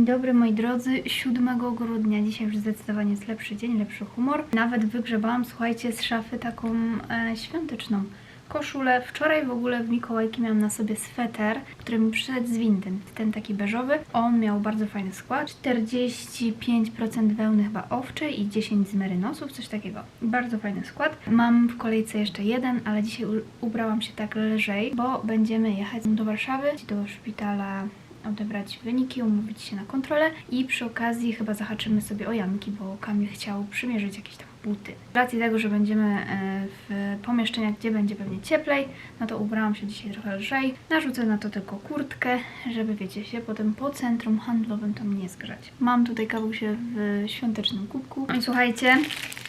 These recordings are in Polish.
Dzień dobry moi drodzy, 7 grudnia, dzisiaj już zdecydowanie jest lepszy dzień, lepszy humor. Nawet wygrzebałam, słuchajcie, z szafy taką e, świąteczną koszulę. Wczoraj w ogóle w Mikołajki miałam na sobie sweter, który mi przyszedł z Winden, ten taki beżowy. On miał bardzo fajny skład, 45% wełny chyba owczej i 10 z merynosów, coś takiego. Bardzo fajny skład. Mam w kolejce jeszcze jeden, ale dzisiaj ubrałam się tak lżej, bo będziemy jechać do Warszawy, do szpitala odebrać wyniki, umówić się na kontrolę i przy okazji chyba zahaczymy sobie o Janki, bo Kamil chciał przymierzyć jakieś tam buty. Z racji tego, że będziemy e, w pomieszczeniach, gdzie będzie pewnie cieplej, no to ubrałam się dzisiaj trochę lżej. Narzucę na to tylko kurtkę, żeby wiecie się potem po centrum handlowym tam nie zgrzać. Mam tutaj kawusie w świątecznym kubku. No I słuchajcie,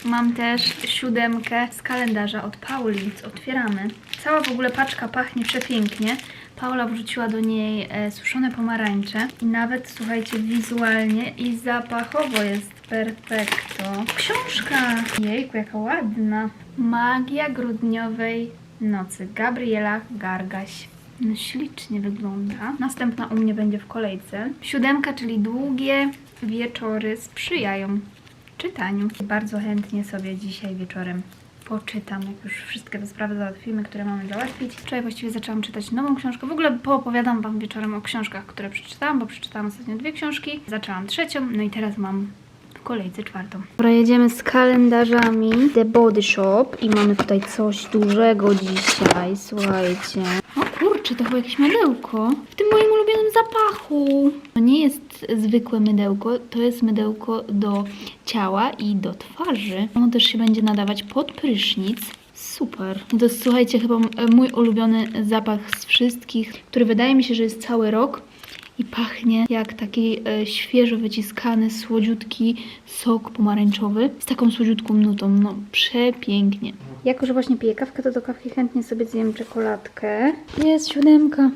mam też siódemkę z kalendarza od Paulic. Otwieramy. Cała w ogóle paczka pachnie przepięknie. Paula wrzuciła do niej e, suszone pomarańcze i nawet, słuchajcie, wizualnie i zapachowo jest perfekto. Książka! Jejku, jaka ładna. Magia grudniowej nocy. Gabriela Gargaś. No, ślicznie wygląda. Następna u mnie będzie w kolejce. Siódemka, czyli długie wieczory sprzyjają czytaniu. Bardzo chętnie sobie dzisiaj wieczorem poczytam, jak już wszystkie te sprawy załatwimy, które mamy załatwić. Wczoraj właściwie zaczęłam czytać nową książkę. W ogóle poopowiadam Wam wieczorem o książkach, które przeczytałam, bo przeczytałam ostatnio dwie książki. Zaczęłam trzecią, no i teraz mam w kolejce czwartą. Dobra, jedziemy z kalendarzami The Body Shop i mamy tutaj coś dużego dzisiaj, słuchajcie. O kurczę, to chyba jakieś mydełko. W tym moim ulubionym zapachu. To nie jest zwykłe mydełko, to jest mydełko do ciała i do twarzy. Ono też się będzie nadawać pod prysznic. Super. To jest, słuchajcie, chyba mój ulubiony zapach z wszystkich, który wydaje mi się, że jest cały rok i pachnie jak taki e, świeżo wyciskany, słodziutki sok pomarańczowy z taką słodziutką nutą. No, przepięknie. Jako, że właśnie piję kawkę, to do kawki chętnie sobie zjem czekoladkę. Jest siódemka.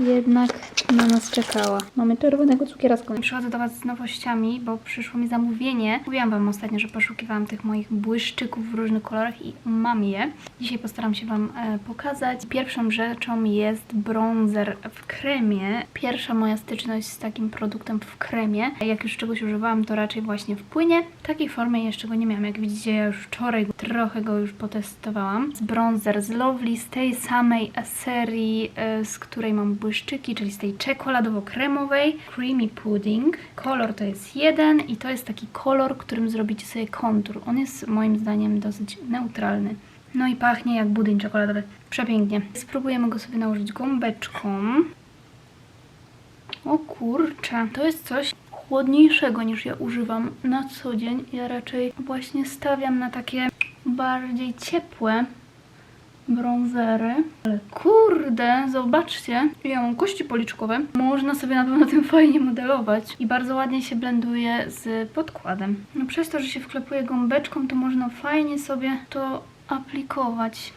Jednak na nas czekała. Mamy czerwonego cukieraska. Przychodzę do Was z nowościami, bo przyszło mi zamówienie. Mówiłam Wam ostatnio, że poszukiwałam tych moich błyszczyków w różnych kolorach i mam je. Dzisiaj postaram się Wam e, pokazać. Pierwszą rzeczą jest bronzer w kremie. Pierwsza moja styczność z takim produktem w kremie. Jak już czegoś używałam, to raczej właśnie w płynie. Takiej formy jeszcze go nie miałam. Jak widzicie, ja już wczoraj trochę go już potestowałam. Z bronzer z Lovely, z tej samej serii, e, z której mam błyszczyki, czyli z tej czekoladowo-kremowej Creamy Pudding. Kolor to jest jeden i to jest taki kolor, którym zrobicie sobie kontur. On jest moim zdaniem dosyć neutralny. No i pachnie jak budyń czekoladowy. Przepięknie. Spróbujemy go sobie nałożyć gąbeczką. O kurczę, to jest coś chłodniejszego niż ja używam na co dzień. Ja raczej właśnie stawiam na takie bardziej ciepłe bronzery. Ale kurde, zobaczcie, ja mam kości policzkowe. Można sobie na pewno tym fajnie modelować i bardzo ładnie się blenduje z podkładem. No przez to, że się wklepuje gąbeczką, to można fajnie sobie to aplikować.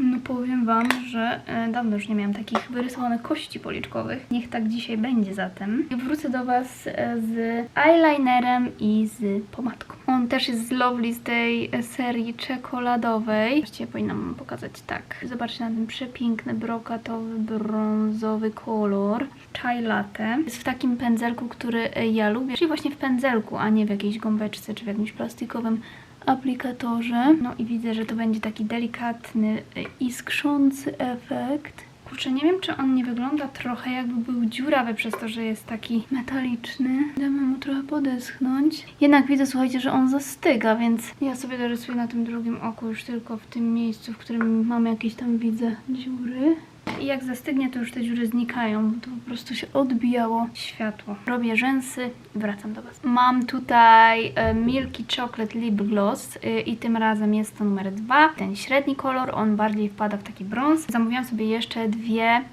No powiem Wam, że e, dawno już nie miałam takich wyrysowanych kości policzkowych. Niech tak dzisiaj będzie zatem. I Wrócę do Was e, z eyelinerem i z pomadką. On też jest z Lovely z tej e, serii czekoladowej. Właściwie powinnam Wam pokazać tak. Zobaczcie na ten przepiękny brokatowy, brązowy kolor. Chai latte. Jest w takim pędzelku, który ja lubię. Czyli właśnie w pędzelku, a nie w jakiejś gąbeczce czy w jakimś plastikowym aplikatorze. No i widzę, że to będzie taki delikatny, e, iskrzący efekt. Kurczę, nie wiem, czy on nie wygląda trochę jakby był dziurawy przez to, że jest taki metaliczny. Damy mu trochę podeschnąć. Jednak widzę, słuchajcie, że on zastyga, więc ja sobie dorysuję na tym drugim oku już tylko w tym miejscu, w którym mam jakieś tam, widzę, dziury. I jak zastygnie, to już te dziury znikają, to po prostu się odbijało światło. Robię rzęsy i wracam do Was. Mam tutaj e, Milky Chocolate Lip Gloss e, i tym razem jest to numer dwa. Ten średni kolor, on bardziej wpada w taki brąz. Zamówiłam sobie jeszcze dwie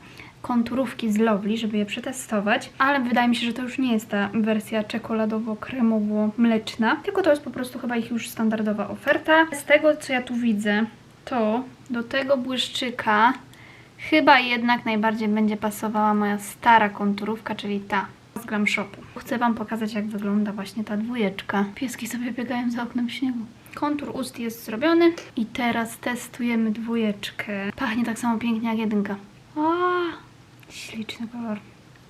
konturówki z Lovely, żeby je przetestować, ale wydaje mi się, że to już nie jest ta wersja czekoladowo-kremowo-mleczna, tylko to jest po prostu chyba ich już standardowa oferta. Z tego, co ja tu widzę, to do tego błyszczyka Chyba jednak najbardziej będzie pasowała moja stara konturówka, czyli ta z Glam Shopu. Chcę Wam pokazać, jak wygląda właśnie ta dwójeczka. Pieski sobie biegają za oknem śniegu. Kontur ust jest zrobiony i teraz testujemy dwójeczkę. Pachnie tak samo pięknie jak jedynka. A, śliczny kolor.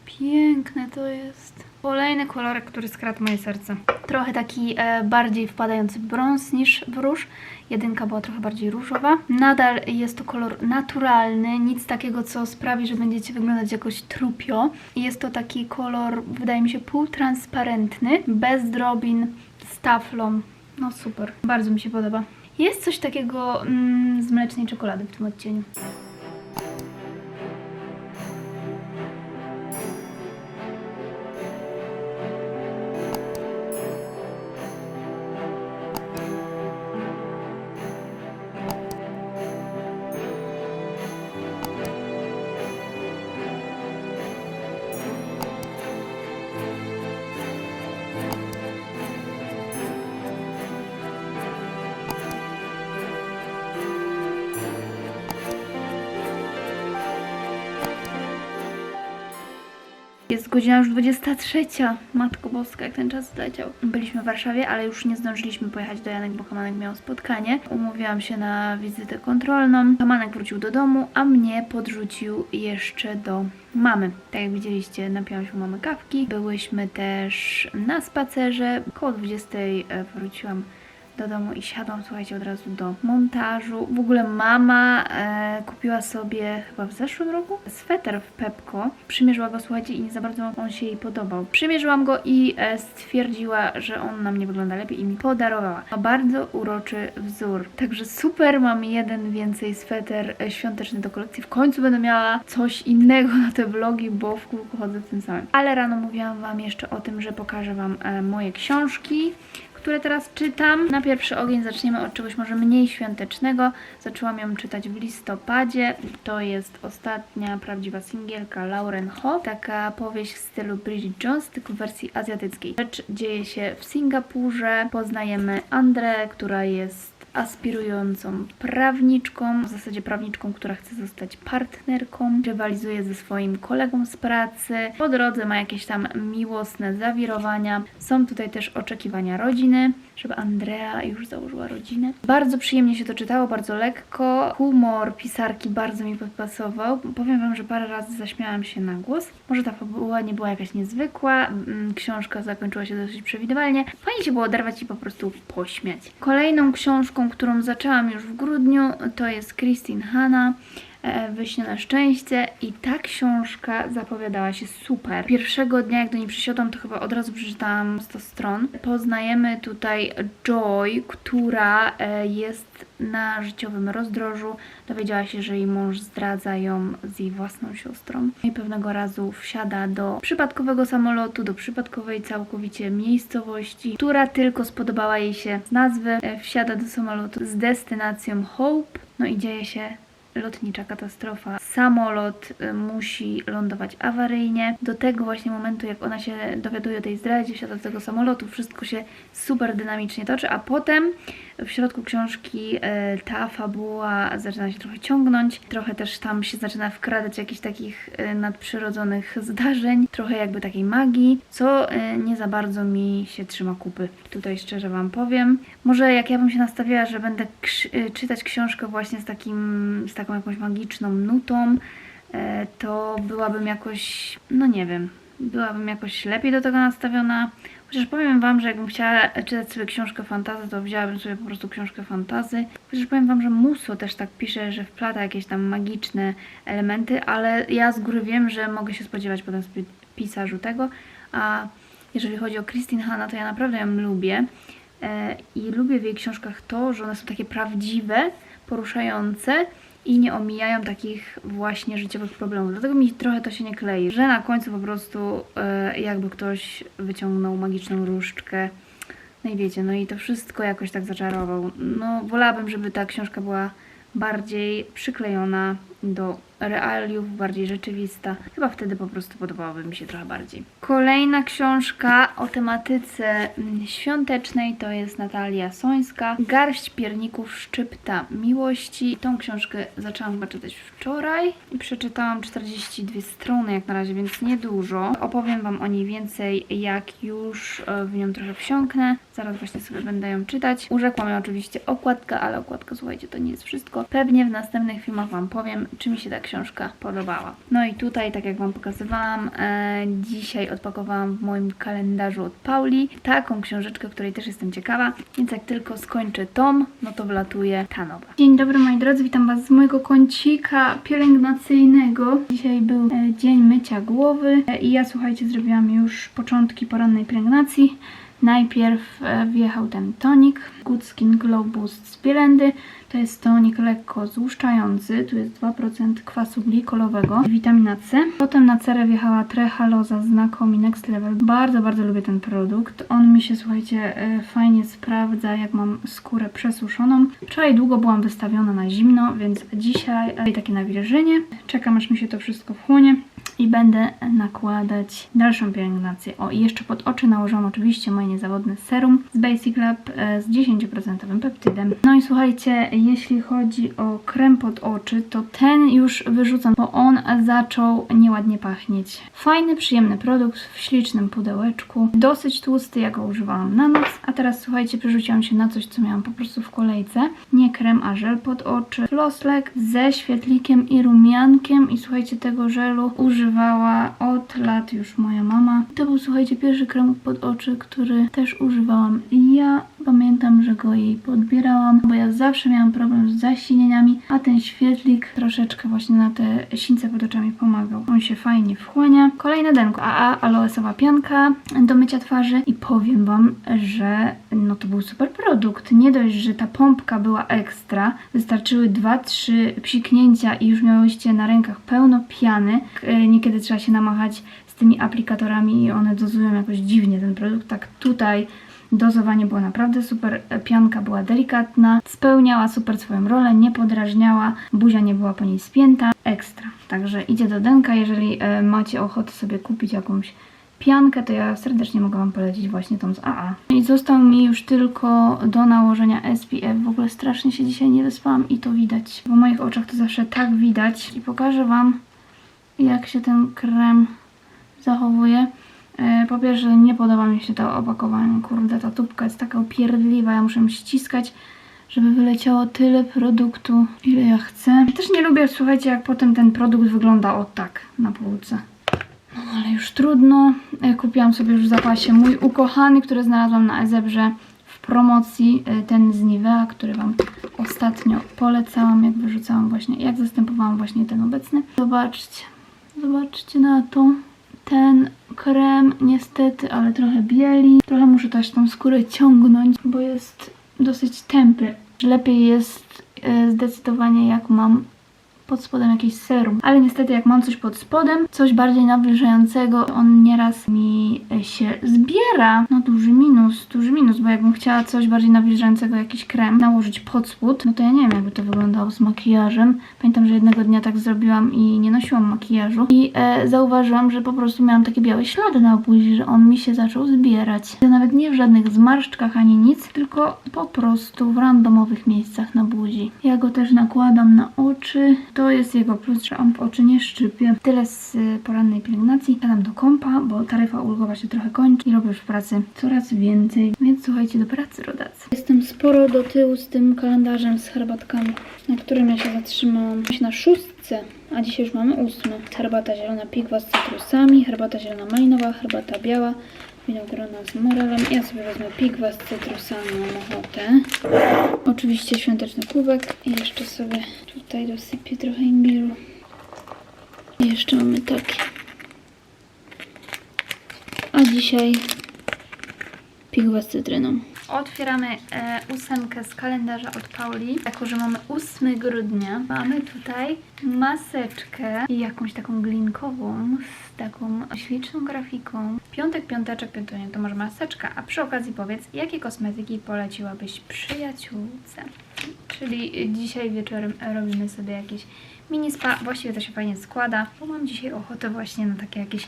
Piękne to jest. Kolejny kolorek, który skradł moje serce. Trochę taki e, bardziej wpadający brąz niż w róż. Jedynka była trochę bardziej różowa. Nadal jest to kolor naturalny, nic takiego, co sprawi, że będziecie wyglądać jakoś trupio. Jest to taki kolor, wydaje mi się, półtransparentny, bez drobin, z taflą. No super, bardzo mi się podoba. Jest coś takiego mm, z mlecznej czekolady w tym odcieniu. Jest godzina już 23. Matko Boska, jak ten czas zleciał. Byliśmy w Warszawie, ale już nie zdążyliśmy pojechać do Janek, bo Kamanek miał spotkanie. Umówiłam się na wizytę kontrolną. Kamanek wrócił do domu, a mnie podrzucił jeszcze do mamy. Tak jak widzieliście, napiłam się mamy kawki. Byłyśmy też na spacerze. Koło 20 e, wróciłam do domu i siadłam, słuchajcie, od razu do montażu. W ogóle mama e, kupiła sobie chyba w zeszłym roku sweter w Pepko. Przymierzyła go, słuchajcie, i nie za bardzo on się jej podobał. Przymierzyłam go i e, stwierdziła, że on na mnie wygląda lepiej i mi podarowała. Ma bardzo uroczy wzór. Także super, mam jeden więcej sweter e, świąteczny do kolekcji. W końcu będę miała coś innego na te vlogi, bo w kółku chodzę w tym samym. Ale rano mówiłam Wam jeszcze o tym, że pokażę Wam e, moje książki które teraz czytam. Na pierwszy ogień zaczniemy od czegoś może mniej świątecznego. Zaczęłam ją czytać w listopadzie. To jest ostatnia prawdziwa singielka Lauren Ho. Taka powieść w stylu Bridget Jones, tylko w wersji azjatyckiej. Rzecz dzieje się w Singapurze. Poznajemy Andrę, która jest aspirującą prawniczką, w zasadzie prawniczką, która chce zostać partnerką, rywalizuje ze swoim kolegą z pracy. Po drodze ma jakieś tam miłosne zawirowania. Są tutaj też oczekiwania rodziny, żeby Andrea już założyła rodzinę. Bardzo przyjemnie się to czytało, bardzo lekko. Humor pisarki bardzo mi podpasował. Powiem Wam, że parę razy zaśmiałam się na głos. Może ta fabuła nie była jakaś niezwykła, mm, książka zakończyła się dosyć przewidywalnie. Fajnie się było oderwać i po prostu pośmiać. Kolejną książką, którą zaczęłam już w grudniu, to jest Christine Hanna. E, Wyśnione szczęście i ta książka zapowiadała się super. Pierwszego dnia, jak do niej przysiadłam, to chyba od razu przeczytałam 100 stron. Poznajemy tutaj Joy, która e, jest na życiowym rozdrożu. Dowiedziała się, że jej mąż zdradza ją z jej własną siostrą. I pewnego razu wsiada do przypadkowego samolotu, do przypadkowej całkowicie miejscowości, która tylko spodobała jej się z nazwy. E, Wsiada do samolotu z destynacją Hope. No i dzieje się lotnicza katastrofa. Samolot y, musi lądować awaryjnie. Do tego właśnie momentu, jak ona się dowiaduje o tej zdradzie, wsiada do tego samolotu, wszystko się super dynamicznie toczy, a potem w środku książki y, ta fabuła zaczyna się trochę ciągnąć, trochę też tam się zaczyna wkradać jakichś takich y, nadprzyrodzonych zdarzeń, trochę jakby takiej magii, co y, nie za bardzo mi się trzyma kupy. Tutaj szczerze Wam powiem. Może jak ja bym się nastawiła, że będę czytać książkę właśnie z takim, z taką jakąś magiczną nutą, e, to byłabym jakoś, no nie wiem, byłabym jakoś lepiej do tego nastawiona. Chociaż powiem Wam, że jakbym chciała czytać sobie książkę fantazy, to wzięłabym sobie po prostu książkę fantazy. Chociaż powiem Wam, że Muso też tak pisze, że wplata jakieś tam magiczne elementy, ale ja z góry wiem, że mogę się spodziewać potem w pisarzu tego. A jeżeli chodzi o Christine Hanna, to ja naprawdę ją lubię. E, I lubię w jej książkach to, że one są takie prawdziwe, poruszające i nie omijają takich właśnie życiowych problemów. Dlatego mi trochę to się nie klei, że na końcu po prostu e, jakby ktoś wyciągnął magiczną różdżkę. No i wiecie, no i to wszystko jakoś tak zaczarował. No wolałabym, żeby ta książka była bardziej przyklejona do realiów, bardziej rzeczywista. Chyba wtedy po prostu podobałaby mi się trochę bardziej. Kolejna książka o tematyce świątecznej to jest Natalia Sońska. Garść pierników szczypta miłości. Tą książkę zaczęłam chyba czytać wczoraj i przeczytałam 42 strony jak na razie, więc niedużo. Opowiem Wam o niej więcej, jak już e, w nią trochę wsiąknę. Zaraz właśnie sobie będę ją czytać. Urzekła mnie oczywiście okładka, ale okładka, słuchajcie, to nie jest wszystko. Pewnie w następnych filmach Wam powiem, czy mi się ta książka podobała. No i tutaj, tak jak Wam pokazywałam, e, dzisiaj odpakowałam w moim kalendarzu od Pauli taką książeczkę, której też jestem ciekawa, więc jak tylko skończę tom, no to wlatuje ta nowa. Dzień dobry moi drodzy, witam Was z mojego kącika pielęgnacyjnego. Dzisiaj był e, dzień mycia głowy e, i ja słuchajcie, zrobiłam już początki porannej pielęgnacji. Najpierw e, wjechał ten tonik Good Skin Glow Boost z Bielendy. To jest tonik lekko złuszczający, tu jest 2% kwasu glikolowego i witamina C. Potem na cerę wjechała Trehaloza z Next Level. Bardzo, bardzo lubię ten produkt. On mi się, słuchajcie, e, fajnie sprawdza, jak mam skórę przesuszoną. Wczoraj długo byłam wystawiona na zimno, więc dzisiaj e, takie nawilżenie. Czekam, aż mi się to wszystko wchłonie i będę nakładać dalszą pielęgnację. O, i jeszcze pod oczy nałożyłam oczywiście moje niezawodne serum z Basic Lab e, z 10% peptydem. No i słuchajcie, jeśli chodzi o krem pod oczy, to ten już wyrzucam, bo on zaczął nieładnie pachnieć. Fajny, przyjemny produkt w ślicznym pudełeczku. Dosyć tłusty, ja go używałam na noc. A teraz słuchajcie, przerzuciłam się na coś, co miałam po prostu w kolejce. Nie krem, a żel pod oczy. Flosslek ze świetlikiem i rumiankiem. I słuchajcie, tego żelu używała od lat już moja mama. To był, słuchajcie, pierwszy krem pod oczy, który też używałam ja. Pamiętam, że go jej podbierałam, bo ja zawsze miałam problem z zasinieniami, a ten świetlik troszeczkę właśnie na te sińce pod oczami pomagał. On się fajnie wchłania. Kolejne denko AA aloesowa pianka do mycia twarzy i powiem Wam, że no to był super produkt. Nie dość, że ta pompka była ekstra, wystarczyły 2-3 psiknięcia i już miałyście na rękach pełno piany. E, Niekiedy trzeba się namachać z tymi aplikatorami i one dozują jakoś dziwnie ten produkt. Tak tutaj Dozowanie było naprawdę super, pianka była delikatna, spełniała super swoją rolę, nie podrażniała, buzia nie była po niej spięta, ekstra. Także idzie do denka, jeżeli e, macie ochotę sobie kupić jakąś piankę, to ja serdecznie mogę Wam polecić właśnie tą z AA. I został mi już tylko do nałożenia SPF. W ogóle strasznie się dzisiaj nie wyspałam i to widać. W moich oczach to zawsze tak widać. I pokażę Wam, jak się ten krem zachowuje. E, Po pierwsze, nie podoba mi się to opakowanie. Kurde, ta tubka jest taka upierdliwa. Ja muszę ściskać, żeby wyleciało tyle produktu, ile ja chcę. Ja też nie lubię, słuchajcie, jak potem ten produkt wygląda o tak na półce. No ale już trudno. E, Kupiłam sobie już w zapasie mój ukochany, który znalazłam na Ezebrze w promocji. e, Ten z Nivea, który Wam ostatnio polecałam, jak wyrzucałam właśnie, jak zastępowałam właśnie ten obecny. Zobaczcie, zobaczcie na to. Ten krem niestety, ale trochę bieli. Trochę muszę też tą skórę ciągnąć, bo jest dosyć tępy. Lepiej jest e, zdecydowanie jak mam pod spodem jakieś serum. Ale niestety jak mam coś pod spodem, coś bardziej nawilżającego, on nieraz mi się zbiera. No duży minus, duży minus, bo jakbym chciała coś bardziej nawilżającego, jakiś krem nałożyć pod spód, no to ja nie wiem jakby to wyglądało z makijażem. Pamiętam, że jednego dnia tak zrobiłam i nie nosiłam makijażu i e, zauważyłam, że po prostu miałam takie białe ślady na buzi, że on mi się zaczął zbierać. Ja nawet nie w żadnych zmarszczkach ani nic, tylko po prostu w randomowych miejscach na buzi. Ja go też nakładam na oczy. To jest jego plus, że on w oczy nie szczypie. Tyle z y, porannej pielęgnacji. Siadam do kompa, bo taryfa ulgowa się trochę kończy i robię już w pracy coraz więcej. Więc słuchajcie, do pracy rodacy. Jestem sporo do tyłu z tym kalendarzem z herbatkami, na którym ja się zatrzymałam. Się na szóstce, a dzisiaj już mamy ósmy. Herbata zielona pigwa z cytrusami, herbata zielona malinowa, herbata biała, winogrona z morelem. Ja sobie wezmę pigwa z cytrusami, mam ochotę. Oczywiście świąteczny kubek i jeszcze sobie tutaj dosypię trochę imbiru. I jeszcze mamy takie. A dzisiaj pigwa z cytryną. Otwieramy e, ósemkę z kalendarza od Pauli. Jako, że mamy 8 grudnia, mamy tutaj maseczkę i jakąś taką glinkową z taką śliczną grafiką. Piątek, piąteczek, piątoniek to może maseczka. A przy okazji powiedz, jakie kosmetyki poleciłabyś przyjaciółce? Czyli dzisiaj wieczorem robimy sobie jakieś mini spa. Właściwie to się fajnie składa, bo mam dzisiaj ochotę właśnie na takie jakieś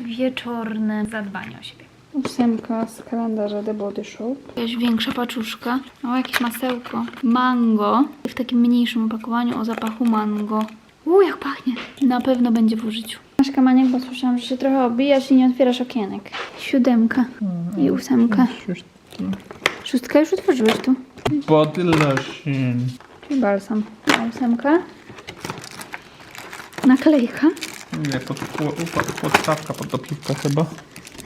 wieczorne zadbanie o siebie. Ósemka z kalendarza The Body Shop. Jakaś większa paczuszka. O, jakieś masełko. Mango. W takim mniejszym opakowaniu o zapachu mango. Uuu, jak pachnie. Na pewno będzie w użyciu. Masz kamaniek, bo słyszałam, że się trochę obijasz i nie otwierasz okienek. Siódemka i ósemka. Szóstka już otworzyłeś tu. Body lotion. Czyli balsam. A ósemka. Naklejka? Nie, pod, pod, podstawka pod to piwko chyba.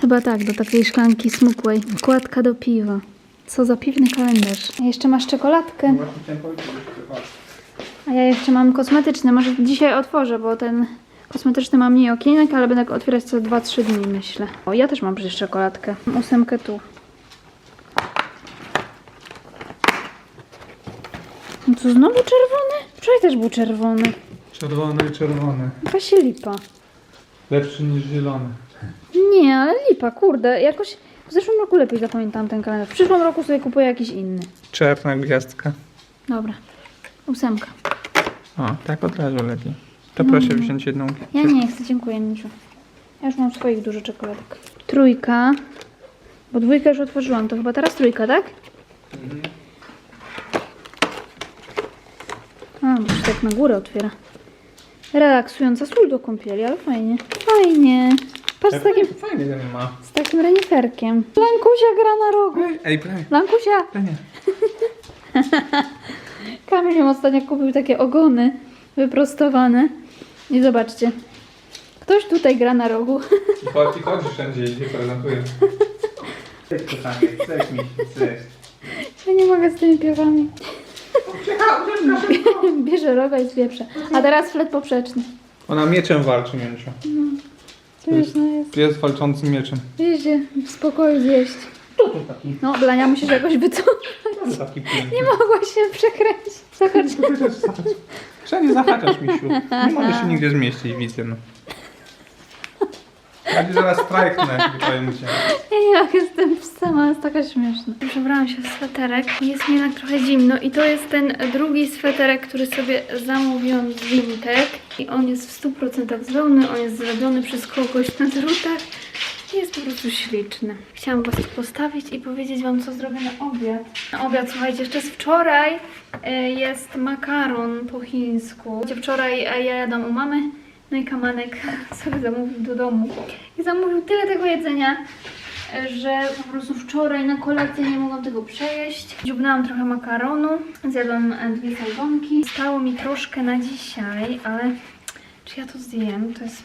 Chyba tak, do takiej szklanki smukłej. Wkładka do piwa. Co za piwny kalendarz. A jeszcze masz czekoladkę. Właśnie chciałem powiedzieć, że A ja jeszcze mam kosmetyczny. Może dzisiaj otworzę, bo ten kosmetyczny ma mniej okienek, ale będę go otwierać co 2-3 dni, myślę. O, ja też mam przecież czekoladkę. Ósemkę tu. No to znowu czerwony? Wczoraj też był czerwony. Czerwony i czerwony. Jakaś lipa. Lepszy niż zielony. Nie, ale lipa, kurde. Jakoś w zeszłym roku lepiej zapamiętałam ten kalendarz. W przyszłym roku sobie kupuję jakiś inny. Czerwna gwiazdka. Dobra. Ósemka. O, tak od razu lepiej. To proszę wziąć jedną. Ja nie chcę, dziękuję, Niciu. Ja już mam swoich dużo czekoladek. Trójka. Bo dwójkę już otworzyłam, to chyba teraz trójka, tak? A, bo się tak na górę otwiera. Relaksująca sól do kąpieli, ale fajnie. Fajnie. Patrz z takim, Fajnie ten ma. z takim reniferkiem. Blankusia gra na rogu. Ej, Ej, prawie. Blankusia! prawie. Kamil ostatnio kupił takie ogony wyprostowane. I zobaczcie. Ktoś tutaj gra na rogu. Chodź, chodź wszędzie i się prezentuje. Cześć kochanie, cześć mi, cześć. Ja nie mogę z tymi piewami. Bierze roga i zwieprze. A teraz flet poprzeczny. Ona mieczem walczy, Mięciu. Śmieszne jest. Pies walczący mieczem. Wiecie, w spokoju zjeść. To tu taki, No, Blania musisz jakoś wycofać. to taki piękny. Nie mogłaś się przekręcić. Zobacz. Wszędzie zahaczasz, misiu. Nie możesz się nigdzie zmieścić, widzę, no. Ja ci zaraz strajknę, powiem cię. Ja nie jak jestem sama, jest taka śmieszna. Przebrałam się w sweterek. Jest mi jednak trochę zimno i to jest ten drugi sweterek, który sobie zamówiłam z Vinted. I on jest w 100% z wełny, on jest zrobiony przez kogoś na drutach. Jest po prostu śliczny. Chciałam Was postawić i powiedzieć Wam, co zrobię na obiad. Na obiad, słuchajcie, jeszcze z wczoraj e, jest makaron po chińsku. Wczoraj e, ja jadłam u mamy, no i Kamanek sobie zamówił do domu. I zamówił tyle tego jedzenia, e, że po prostu wczoraj na kolację nie mogłam tego przejeść. Dziubnęłam trochę makaronu, zjadłam dwie salgonki. Stało mi troszkę na dzisiaj, ale czy ja to zjem? To jest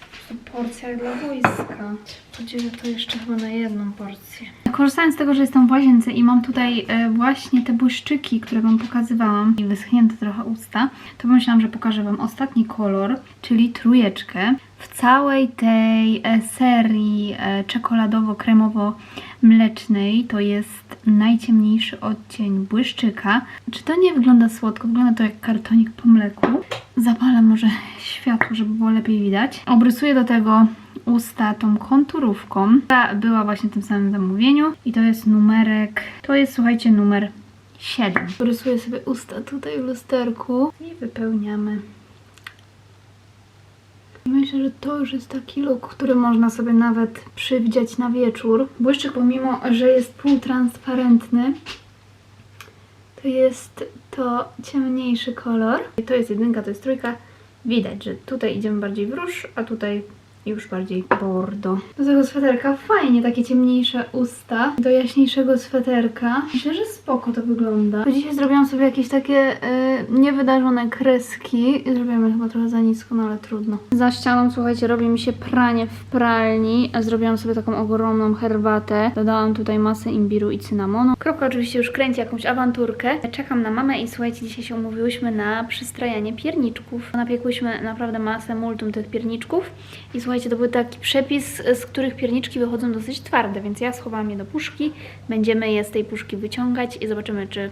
porcja dla wojska. Podzielę to jeszcze chyba na jedną porcję. Korzystając z tego, że jestem w łazience i mam tutaj e, właśnie te błyszczyki, które Wam pokazywałam i wyschnięte trochę usta, to pomyślałam, że pokażę Wam ostatni kolor, czyli trójeczkę. W całej tej e, serii e, czekoladowo-kremowo-mlecznej to jest najciemniejszy odcień błyszczyka. Czy to nie wygląda słodko? Wygląda to jak kartonik po mleku. Zapalę może światło, żeby było lepiej widać. Obrysuję do tego usta tą konturówką. Ta była właśnie w tym samym zamówieniu i to jest numerek, to jest słuchajcie numer 7. Rysuję sobie usta tutaj w lusterku i wypełniamy. Myślę, że to już jest taki look, który można sobie nawet przywdziać na wieczór. Błyszczyk pomimo, że jest półtransparentny, to jest to ciemniejszy kolor. I to jest jedynka, to jest trójka. Widać, że tutaj idziemy bardziej w róż, a tutaj już bardziej bordo. Do tego sweterka fajnie, takie ciemniejsze usta. Do jaśniejszego sweterka. Myślę, że spoko to wygląda. Dzisiaj zrobiłam sobie jakieś takie y, niewydarzone kreski. Zrobiłam je chyba trochę za nisko, no ale trudno. Za ścianą, słuchajcie, robi mi się pranie w pralni. Zrobiłam sobie taką ogromną herbatę. Dodałam tutaj masę imbiru i cynamonu. Kropka oczywiście już kręci jakąś awanturkę. Czekam na mamę i słuchajcie, dzisiaj się umówiłyśmy na przystrajanie pierniczków. Napiekłyśmy naprawdę masę multum tych pierniczków. I słuchajcie, to był taki przepis, z których pierniczki wychodzą dosyć twarde, więc ja schowałam je do puszki. Będziemy je z tej puszki wyciągać i zobaczymy, czy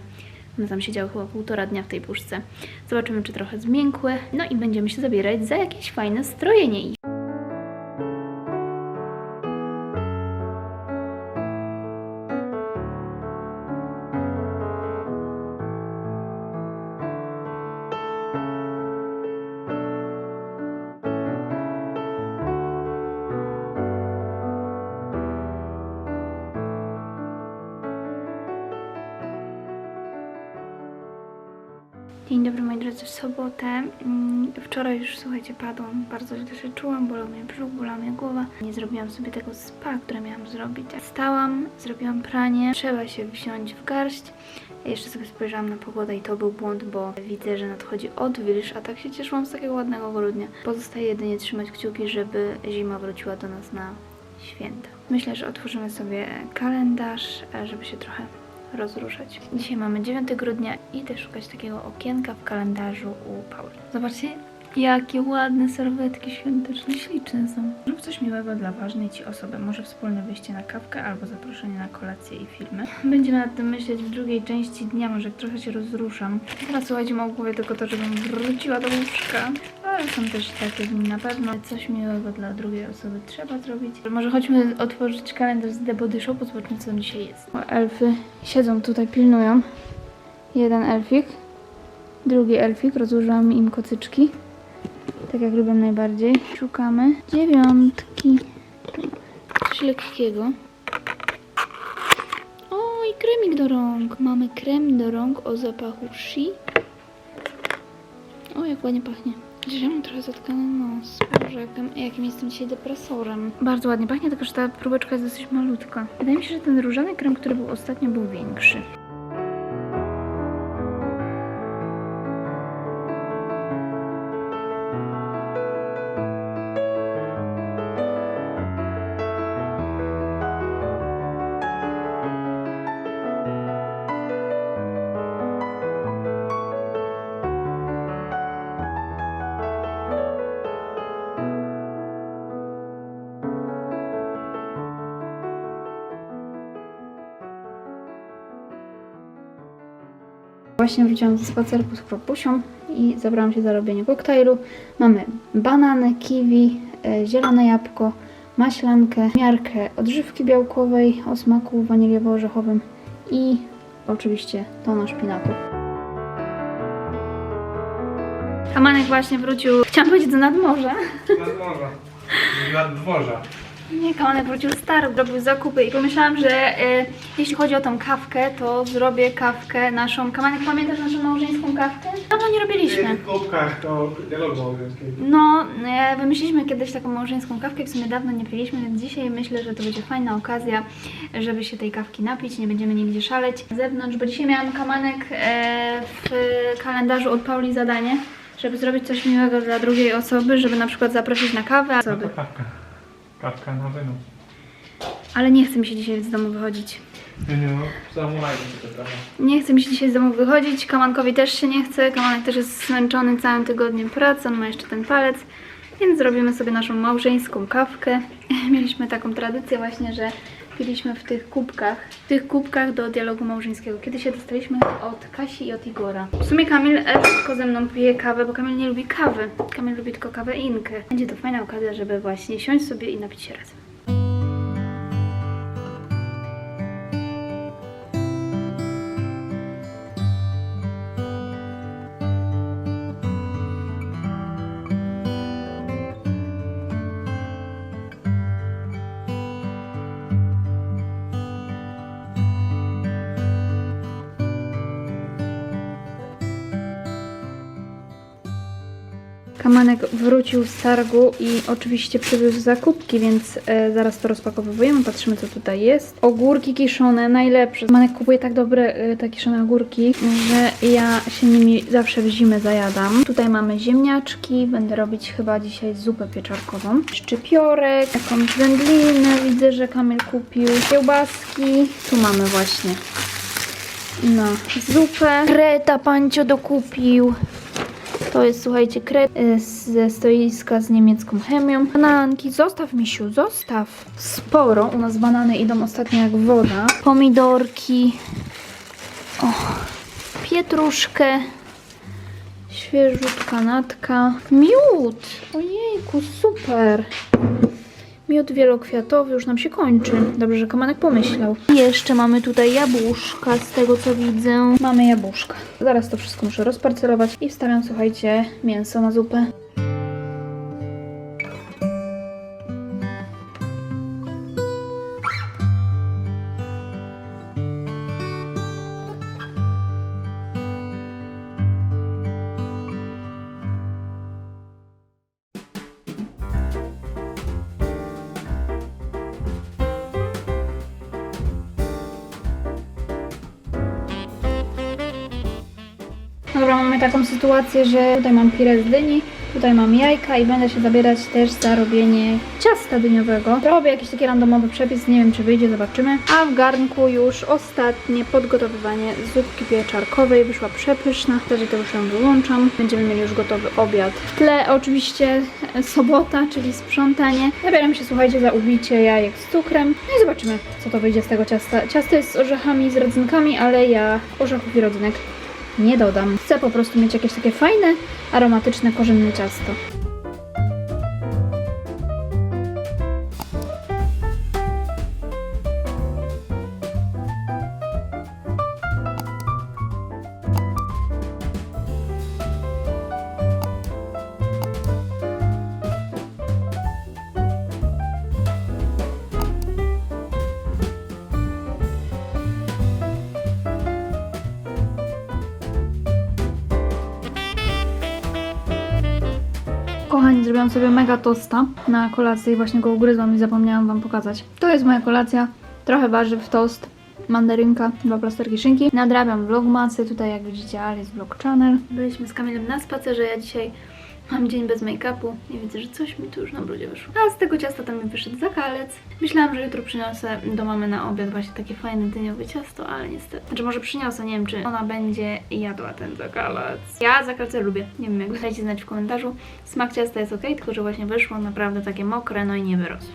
one tam siedziały chyba półtora dnia w tej puszce. Zobaczymy, czy trochę zmiękły. No i będziemy się zabierać za jakieś fajne strojenie ich. Dzień dobry moi drodzy, w sobotę. Mm, Wczoraj już słuchajcie, padłam, bardzo źle się czułam, bolał mnie brzuch, bolała mnie głowa. Nie zrobiłam sobie tego spa, które miałam zrobić. Stałam, zrobiłam pranie, trzeba się wziąć w garść Jeszcze sobie spojrzałam na pogodę i to był błąd, bo widzę, że nadchodzi odwilż, a tak się cieszyłam z takiego ładnego grudnia. Pozostaje jedynie trzymać kciuki, żeby zima wróciła do nas na święta. Myślę, że otworzymy sobie kalendarz, e, żeby się trochę rozruszać. Dzisiaj mamy 9 grudnia i idę szukać takiego okienka w kalendarzu u Pauli. Zobaczcie, jakie ładne serwetki świąteczne, śliczne są. Zrób coś miłego dla ważnej Ci osoby. Może wspólne wyjście na kawkę albo zaproszenie na kolację i filmy. Będziemy nad tym myśleć w drugiej części dnia, może trochę się rozruszam. Teraz słuchajcie, mam w głowie tylko to, żebym wróciła do łóżka. Ale są też takie dni na pewno. Coś miłego dla drugiej osoby trzeba zrobić. Może chodźmy otworzyć kalendarz z The Body Shopu, zobaczmy co tam dzisiaj jest. Elfy siedzą tutaj, pilnują. Jeden elfik, drugi elfik, rozłożyłam im kocyczki. Tak jak lubię najbardziej. Szukamy dziewiątki. Coś lekkiego. O, i kremik do rąk. Mamy krem do rąk o zapachu Shi. O, jak ładnie pachnie. Ja mam trochę zatkany nos. Boże, jakim, jakim jestem dzisiaj depresorem. Bardzo ładnie pachnie, tylko że ta próbeczka jest dosyć malutka. Wydaje mi się, że ten różany krem, który był ostatnio, był większy. Właśnie wróciłam ze spacerku z kropusią i zabrałam się za robienie koktajlu. Mamy banany, kiwi, e, zielone jabłko, maślankę, miarkę odżywki białkowej o smaku waniliowo-orzechowym i oczywiście tona szpinaku. Kamanek właśnie wrócił, chciałam powiedzieć do nadmorza. Nad morza. Nie, Kamanek wrócił stary, robił zakupy i pomyślałam, że e, jeśli chodzi o tą kawkę, to zrobię kawkę naszą. Kamanek, pamiętasz naszą małżeńską kawkę? Dawno nie robiliśmy. W kubkach to dialogu obowiązkowy. No, e, wymyśliliśmy kiedyś taką małżeńską kawkę, w sumie dawno nie piliśmy, więc dzisiaj myślę, że to będzie fajna okazja, żeby się tej kawki napić, nie będziemy nigdzie szaleć na zewnątrz, bo dzisiaj miałam kamanek e, w kalendarzu od Pauli zadanie, żeby zrobić coś miłego dla drugiej osoby, żeby na przykład zaprosić na kawę No osoby. to kawka. Na wynos. Ale nie chce mi się dzisiaj z domu wychodzić. Nie, nie, no, zamulajmy się to trochę. Nie chce mi się dzisiaj z domu wychodzić, Kamankowi też się nie chce, Kamanek też jest zmęczony całym tygodniem pracy, on ma jeszcze ten palec, więc zrobimy sobie naszą małżeńską kawkę. Mieliśmy taką tradycję właśnie, że w tych kubkach, w tych kubkach do dialogu małżeńskiego. Kiedyś się dostaliśmy od Kasi i od Igora. W sumie Kamil e, tylko ze mną pije kawę, bo Kamil nie lubi kawy. Kamil lubi tylko kawę inkę. Będzie to fajna okazja, żeby właśnie siąść sobie i napić się razem. Kamanek wrócił z targu i oczywiście przywiózł zakupki, więc e, zaraz to rozpakowujemy, patrzymy co tutaj jest. Ogórki kiszone, najlepsze. Kamanek kupuje tak dobre e, te kiszone ogórki, że ja się nimi zawsze w zimę zajadam. Tutaj mamy ziemniaczki, będę robić chyba dzisiaj zupę pieczarkową. Szczypiorek, jakąś wędlinę widzę, że Kamil kupił. Kiełbaski, tu mamy właśnie no, zupę. Kreta Pancio dokupił. To jest, słuchajcie, kret y, ze stoiska z niemiecką chemią. Bananki, zostaw misiu, zostaw. Sporo, u nas banany idą ostatnio jak woda. Pomidorki. O, pietruszkę. Świeżutka natka. Miód! Ojejku, super. Miód wielokwiatowy już nam się kończy. Dobrze, że Kamanek pomyślał. I Jeszcze mamy tutaj jabłuszka, z tego co widzę. Mamy jabłuszka. Zaraz to wszystko muszę rozparcelować i wstawiam, słuchajcie, mięso na zupę. Taką sytuację, że tutaj mam pire z dyni, tutaj mam jajka i będę się zabierać też za robienie ciasta dyniowego. Robię jakiś taki randomowy przepis, nie wiem czy wyjdzie, zobaczymy. A w garnku już ostatnie podgotowywanie zupki pieczarkowej, wyszła przepyszna, wtedy to już ją wyłączam. Będziemy mieli już gotowy obiad. W tle oczywiście sobota, czyli sprzątanie. Zabieram się, słuchajcie, za ubicie jajek z cukrem. No i zobaczymy, co to wyjdzie z tego ciasta. Ciasto jest z orzechaami, z rodzynkami, ale ja orzechów i rodzynek nie dodam. Chcę po prostu mieć jakieś takie fajne, aromatyczne, korzenne ciasto. Sobie mega tosta na kolację i właśnie go ugryzłam i zapomniałam Wam pokazać. To jest moja kolacja. Trochę warzyw, tost, mandarynka, dwa plasterki szynki. Nadrabiam vlogmasy, tutaj jak widzicie Alice Vlog Channel. Byliśmy z Kamilem na spacerze, ja dzisiaj mam dzień bez make-upu i widzę, że coś mi tu już na brudzie wyszło. A z tego ciasta tam mi wyszedł zakalec. Myślałam, że jutro przyniosę do mamy na obiad właśnie takie fajne dyniowe ciasto, ale niestety. Znaczy może przyniosę, nie wiem czy ona będzie jadła ten zakalec. Ja zakalce lubię, nie wiem jak dajcie znać w komentarzu. Smak ciasta jest ok, tylko że właśnie wyszło naprawdę takie mokre, no i nie wyrosło.